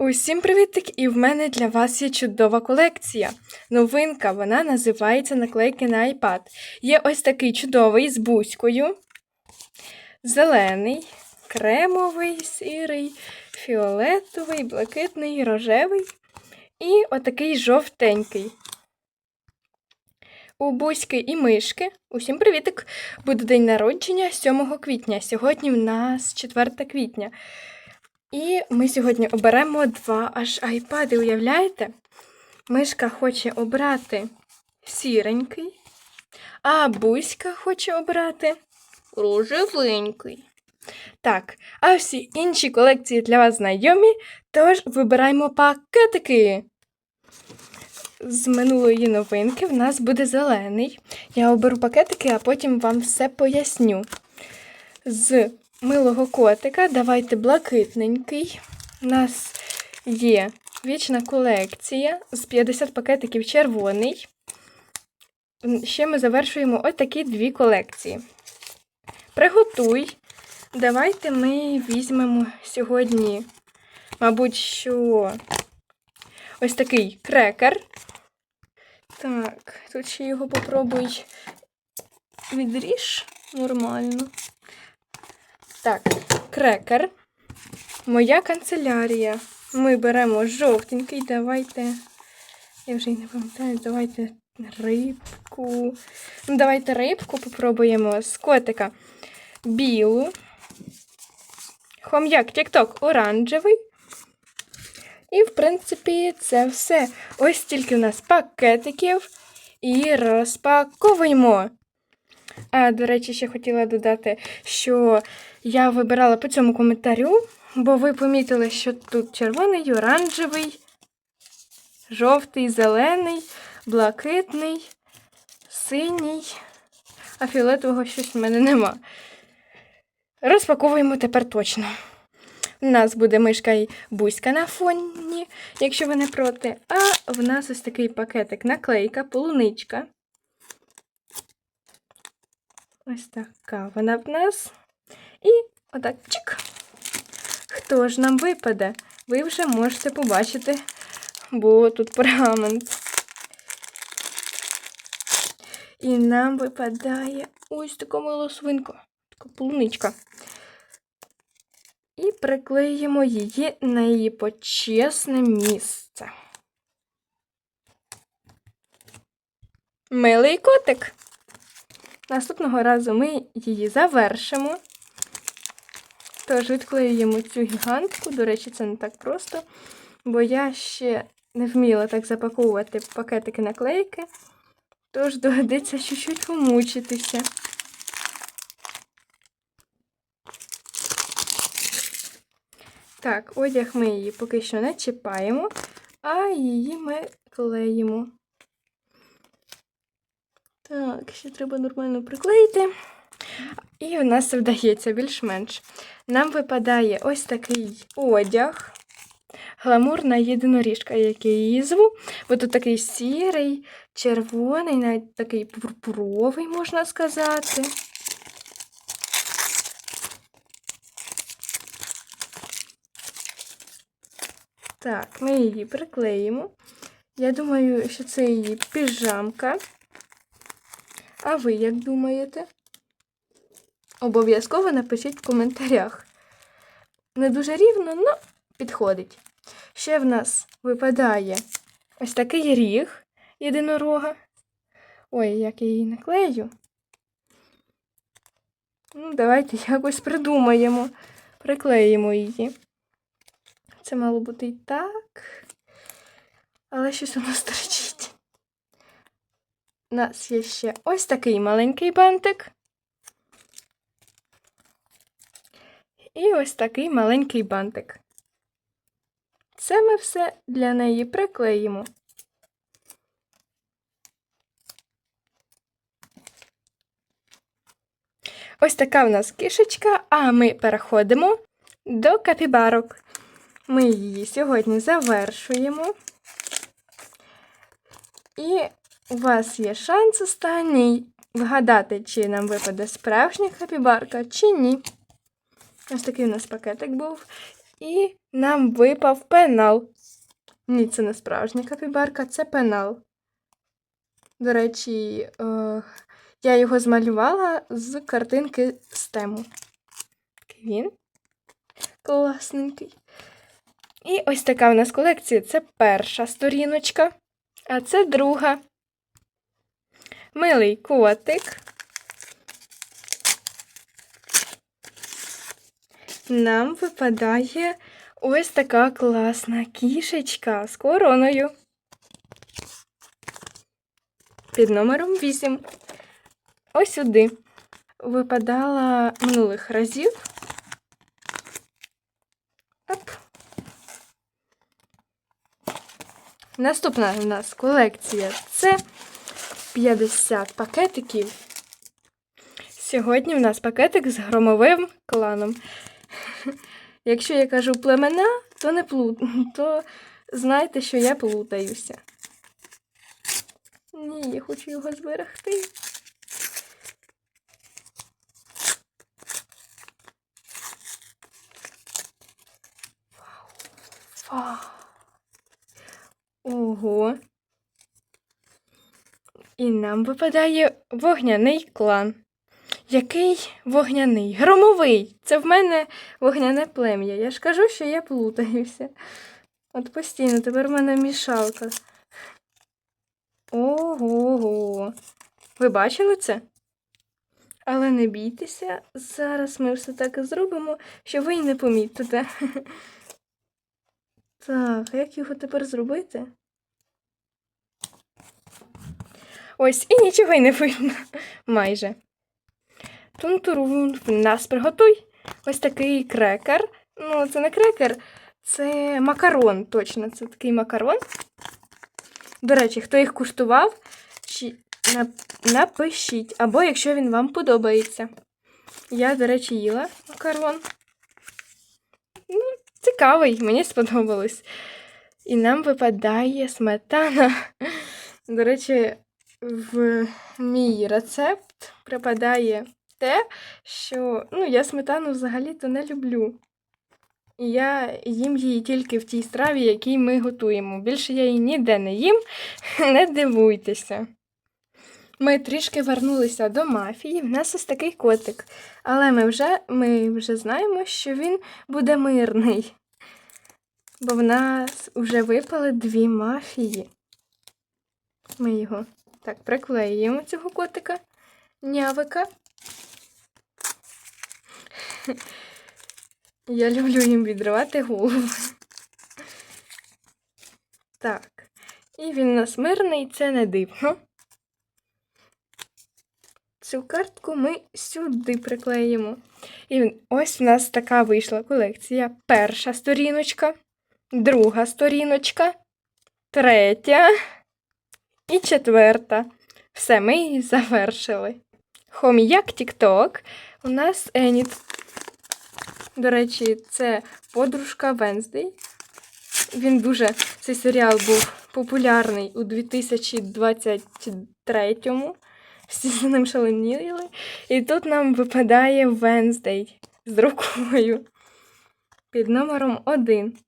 Усім привітик! І в мене для вас є чудова колекція. Новинка, вона називається наклейки на iPad. Є ось такий чудовий з бузькою, зелений, кремовий, сірий, фіолетовий, блакитний, рожевий і отакий жовтенький. У Буськи і мишки. Усім привітик! Буде день народження 7 квітня. Сьогодні в нас 4 квітня. І ми сьогодні оберемо два аж айпади, уявляєте? Мишка хоче обрати сіренький, а Буська хоче обрати рожевенький. Так, а всі інші колекції для вас знайомі, тож вибираємо пакетики. З минулої новинки в нас буде зелений. Я оберу пакетики, а потім вам все поясню. З милого котика давайте блакитненький. У нас є вічна колекція з 50 пакетиків червоний. Ще ми завершуємо ось такі дві колекції. Приготуй. Давайте ми візьмемо сьогодні, мабуть, що ось такий крекер. Так, тут ще його попробуй відріж нормально. Так, крекер. Моя канцелярія. Ми беремо жовтенький. Давайте. Я вже й не пам'ятаю, давайте рибку. Ну, давайте рибку попробуємо з котика. Білу. Хом'як тік-ток оранжевий. І, в принципі, це все. Ось тільки у нас пакетиків. І розпаковуємо. А, до речі, ще хотіла додати, що я вибирала по цьому коментарю, бо ви помітили, що тут червоний, оранжевий, жовтий, зелений, блакитний, синій, а фіолетового щось в мене нема. Розпаковуємо тепер точно. У нас буде мишка і бузька на фоні, якщо ви не проти. А в нас ось такий пакетик наклейка, полуничка. Ось така вона в нас. І отак чик. Хто ж нам випаде? Ви вже можете побачити, бо тут пергамент. І нам випадає ось така мила свинка, така полуничка. І приклеїмо її на її почесне місце. Милий котик. Наступного разу ми її завершимо. Тож відклеюємо цю гігантку. До речі, це не так просто, бо я ще не вміла так запаковувати пакетики наклейки. Тож доведеться чуть-чуть помучитися. Так, одяг ми її поки що не чіпаємо, а її ми клеїмо. Так, ще треба нормально приклеїти. І у нас це вдається більш-менш. Нам випадає ось такий одяг. Гламурна єдиноріжка, як я її зву. Бо тут такий сірий, червоний, навіть такий пурпуровий, можна сказати. Так, ми її приклеїмо. Я думаю, що це її піжамка. А ви як думаєте? Обов'язково напишіть в коментарях. Не дуже рівно, але підходить. Ще в нас випадає ось такий ріг єдинорога. Ой, як я її наклею. Ну, давайте якось придумаємо. Приклеїмо її. Це мало бути і так. Але щось воно стерчить. У нас є ще ось такий маленький бантик. І ось такий маленький бантик. Це ми все для неї приклеїмо. Ось така в нас кишечка, а ми переходимо до капібарок. Ми її сьогодні завершуємо. І у вас є шанс останній вгадати, чи нам випаде справжня капібарка, чи ні. Ось такий у нас пакетик був. І нам випав пенал. Ні, це не справжня капібарка, це пенал. До речі, е, я його змалювала з картинки стему. Такий він. Класненький. І ось така в нас колекція. Це перша сторіночка, а це друга. Милий котик. Нам випадає ось така класна кішечка з короною. Під номером 8. Ось сюди. Випадала минулих разів. Оп. Наступна в нас колекція це 50 пакетиків. Сьогодні в нас пакетик з громовим кланом. Якщо я кажу племена, то не плут, то знайте, що я плутаюся. Ні, я хочу його зберегти. Вау. Ого. І нам випадає вогняний клан. Який вогняний? Громовий. Це в мене вогняне плем'я. Я ж кажу, що я плутаюся. От постійно, тепер в мене мішалка. Ого. Ви бачили це? Але не бійтеся, зараз ми все так і зробимо, що ви й не помітите. Так, як його тепер зробити? Ось і нічого й не видно. Майже. Тунтурун, нас приготуй. Ось такий крекер. Ну, це не крекер, це макарон, точно. Це такий макарон. До речі, хто їх куштував, напишіть. Або якщо він вам подобається. Я, до речі, їла макарон. Ну, цікавий, мені сподобалось. І нам випадає сметана. До речі, в мій рецепт припадає те, що ну, я сметану взагалі-то не люблю. І я їм її тільки в тій страві, якій ми готуємо. Більше я її ніде не їм, не дивуйтеся. Ми трішки вернулися до мафії. В нас ось такий котик. Але ми вже, ми вже знаємо, що він буде мирний. Бо в нас вже випали дві мафії. Ми його так приклеїмо цього котика, нявика. Я люблю їм відривати голову. Так. І він у нас мирний, це не дивно. Цю картку ми сюди приклеїмо. І ось у нас така вийшла колекція. Перша сторіночка, друга сторіночка, третя і четверта. Все, ми її завершили. Хоміяк TikTok. У нас Еніт. До речі, це подружка Венздей. Він дуже цей серіал був популярний у 2023-му. Всі за ним шаленіли. І тут нам випадає Венздей з рукою під номером 1.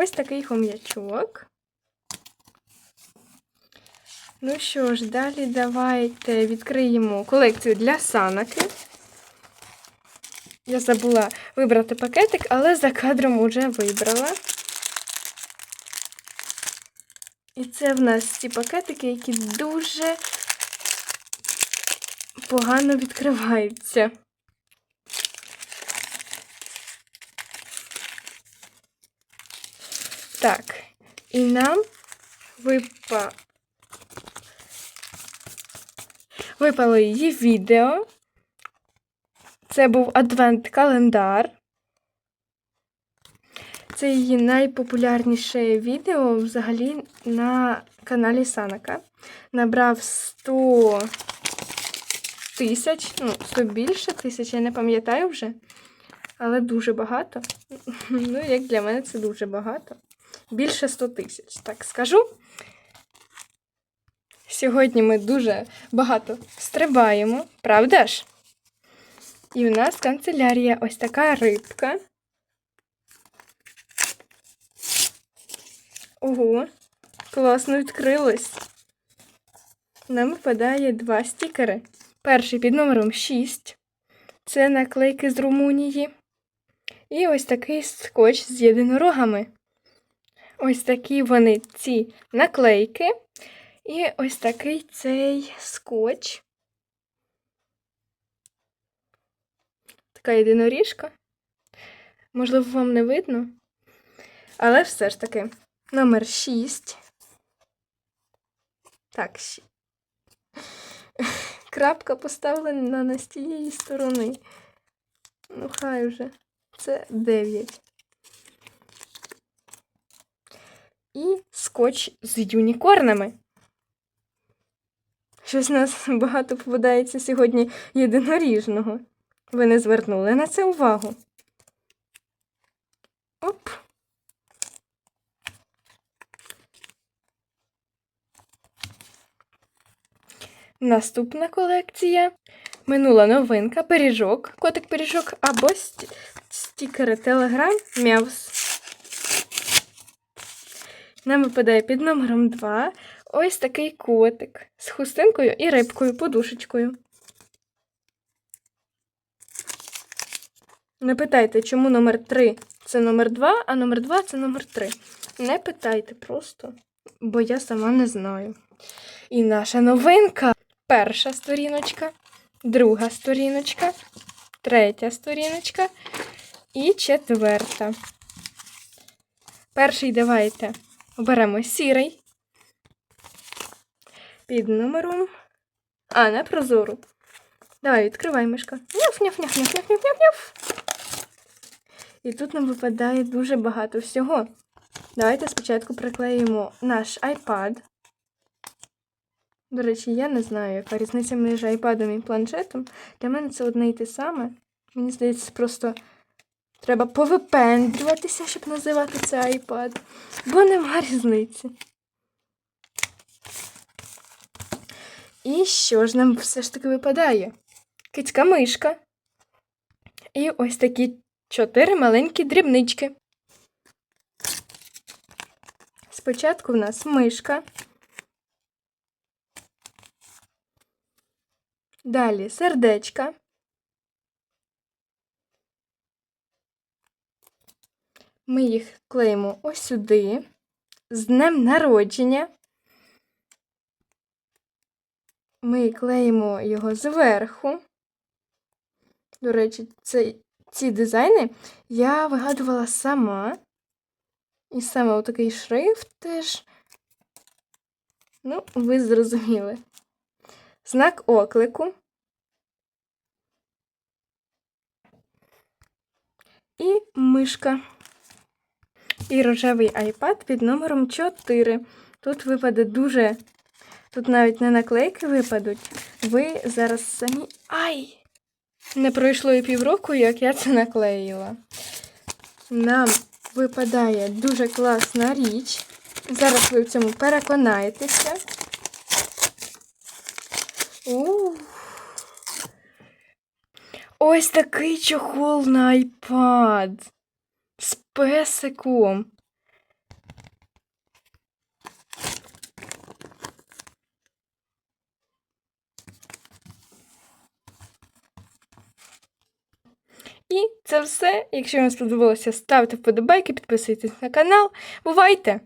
Ось такий хом'ячок. Ну що ж, далі давайте відкриємо колекцію для санаки. Я забула вибрати пакетик, але за кадром уже вибрала. І це в нас ці пакетики, які дуже погано відкриваються. Так, і нам випа... випало її відео. Це був адвент-календар. Це її найпопулярніше відео взагалі на каналі Санака. Набрав 100 тисяч, ну, 100 більше тисяч, я не пам'ятаю вже. Але дуже багато. Ну, як для мене, це дуже багато. Більше 100 тисяч, так скажу. Сьогодні ми дуже багато стрибаємо, правда ж? І в нас канцелярія ось така рибка. Ого, класно відкрилось. Нам випадає два стікери. Перший під номером 6. Це наклейки з Румунії. І ось такий скотч з єдинорогами. Ось такі вони ці наклейки. І ось такий цей скотч. Така єдиноріжка. Можливо, вам не видно. Але все ж таки, номер 6. Так, крапка поставлена не з тієї сторони. Ну, хай вже. Це 9. І скотч з юнікорнами. Щось нас багато попадається сьогодні єдиноріжного. Ви не звернули на це увагу. Оп. Наступна колекція. Минула новинка, пиріжок, котик-пиріжок або стікери Telegram Мявс. Нам випадає під номером 2 ось такий котик з хустинкою і рибкою, подушечкою. Не питайте, чому номер 3 це номер 2, а номер 2 це номер 3. Не питайте просто, бо я сама не знаю. І наша новинка. Перша сторіночка, друга сторіночка, третя сторіночка і четверта. Перший давайте оберемо сірий. Під номером. А, не прозору. Давай, відкривай мишка. Няф, няф, няф, няф, няф, няф, няф, няф. І тут нам випадає дуже багато всього. Давайте спочатку приклеїмо наш iPad. До речі, я не знаю, яка різниця між iPad і планшетом. Для мене це одне й те саме. Мені здається, просто треба повипендрюватися, щоб називати це iPad. Бо нема різниці. І що ж нам все ж таки випадає? Кицька мишка. І ось такі чотири маленькі дрібнички. Спочатку в нас мишка. Далі сердечка. Ми їх клеїмо ось сюди. З днем народження. Ми клеїмо його зверху. До речі, це, ці дизайни я вигадувала сама. І саме отакий шрифт теж. Ну, ви зрозуміли. Знак оклику. І мишка. І рожевий iPad під номером 4. Тут випаде дуже. Тут навіть не наклейки випадуть. Ви зараз самі. Ай! Не пройшло і півроку, як я це наклеїла. Нам випадає дуже класна річ. Зараз ви в цьому переконаєтеся. У. Ось такий чохол на iPad. З песиком. І це все. Якщо вам сподобалося, ставте вподобайки, підписуйтесь на канал. Бувайте!